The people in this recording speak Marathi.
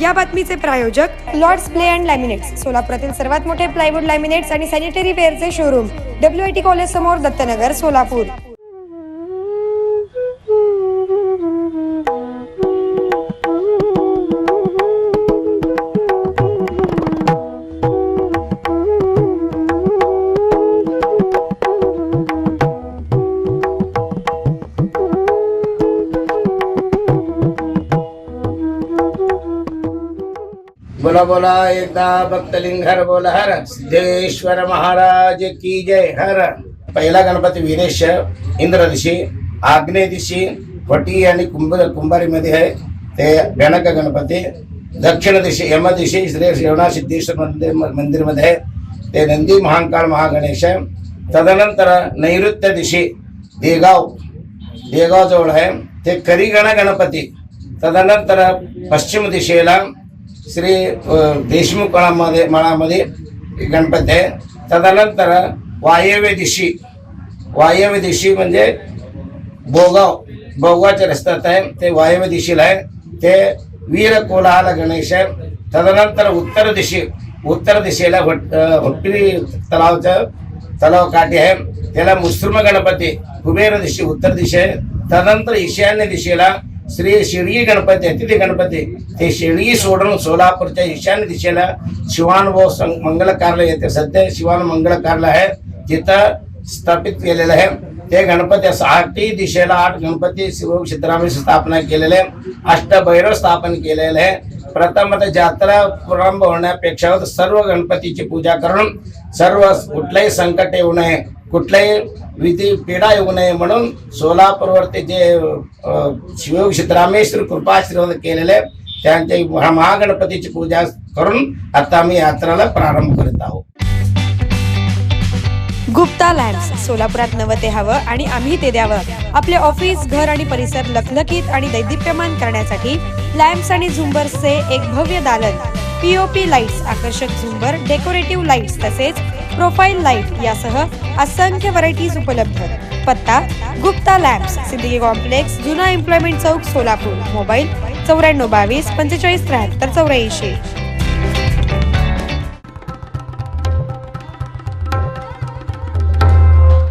या बातमीचे प्रायोजक लॉर्ड्स प्ले अँड लॅमिनेट्स सोलापुरातील सर्वात मोठे प्लायवूड लॅमिनेट्स आणि sanitary वेअरचे showroom W I T college समोर दत्तनगर सोलापूर. बोला बोला एकदा हर बोल हर. सिद्धेश्वर महाराज की जय हर. पहिला गणपती वीरेश इंद्र दिशी आग्नेय दिशी वटी आणि कुंभ कुंभारीमध्ये आहे. ते गणक गणपती दक्षिण दिशी यम दिशी श्री श्रवणा सिद्धेश्वर मंदिर मंदिरमध्ये आहे. ते नंदी महाकाळ महागणेश तदनंतर नैऋत्य दिशी देगाव देगाव जवळ आहे. ते करिगण गणपती. तदनंतर पश्चिम दिशेला श्री देशमुख मळामध्ये मळामध्ये गणपती आहे तदनंतर वायव्य दिशी वायव्य दिशी म्हणजे बोगाव बोगावच्या रस्त्यात आहे ते वायव्य दिशेला आहे ते वीर कोलाहल गणेश आहे तदनंतर उत्तर दिशी उत्तर दिशेला भट अ, तलावचं तलाव काठी आहे त्याला मुस्लिम गणपती कुबेर दिशी उत्तर दिशे आहे तदनंतर ईशान्य दिशेला श्री शिर्गी गणपती आहे तिथे गणपती ते शिर्गी सोडून सोलापूरच्या ईशान्य दिशेला शिवान व सं- मंगल कार्यालय येते. सध्या शिवान मंगल कार्यालय आहे तिथं स्थापित केलेलं आहे. ते गणपती असं आठही दिशेला आठ गणपती शिव सिद्धरामी स्थापना केलेले आहे. अष्टभैरव स्थापन केलेले आहे. प्रथम जात्रा प्रारंभ होण्यापेक्षा सर्व गणपतीची पूजा करून सर्व कुठलंही संकट येऊ नये. कुठलाही विधी पीडा येऊ नये म्हणून सोलापूरवरती जे अ, रामेश्वर सिद्धरामेश्वर कृपाशीर्वाद केलेले त्यांचे महागणपतीची पूजा करून आता आम्ही यात्राला प्रारंभ करीत आहोत. गुप्ता लॅम्प्स सोलापुरात नवं ते हवं आणि आम्ही ते द्यावं. आपले ऑफिस घर आणि परिसर लखलखीत आणि दैदिप्यमान करण्यासाठी लॅम्प्स आणि झुंबर्सचे एक भव्य दालन. पीओपी लाईट्स आकर्षक झुंबर डेकोरेटिव्ह लाईट्स तसेच प्रोफाईल लाइट यासह असंख्य व्हरायटीज उपलब्ध. पत्ता गुप्ता लॅम्प्स सिद्दीकी कॉम्प्लेक्स जुना एम्प्लॉयमेंट चौक सोलापूर. मोबाईल चौऱ्याण्णव बावीस पंचेचाळीस त्र्याहत्तर चौऱ्याऐंशी.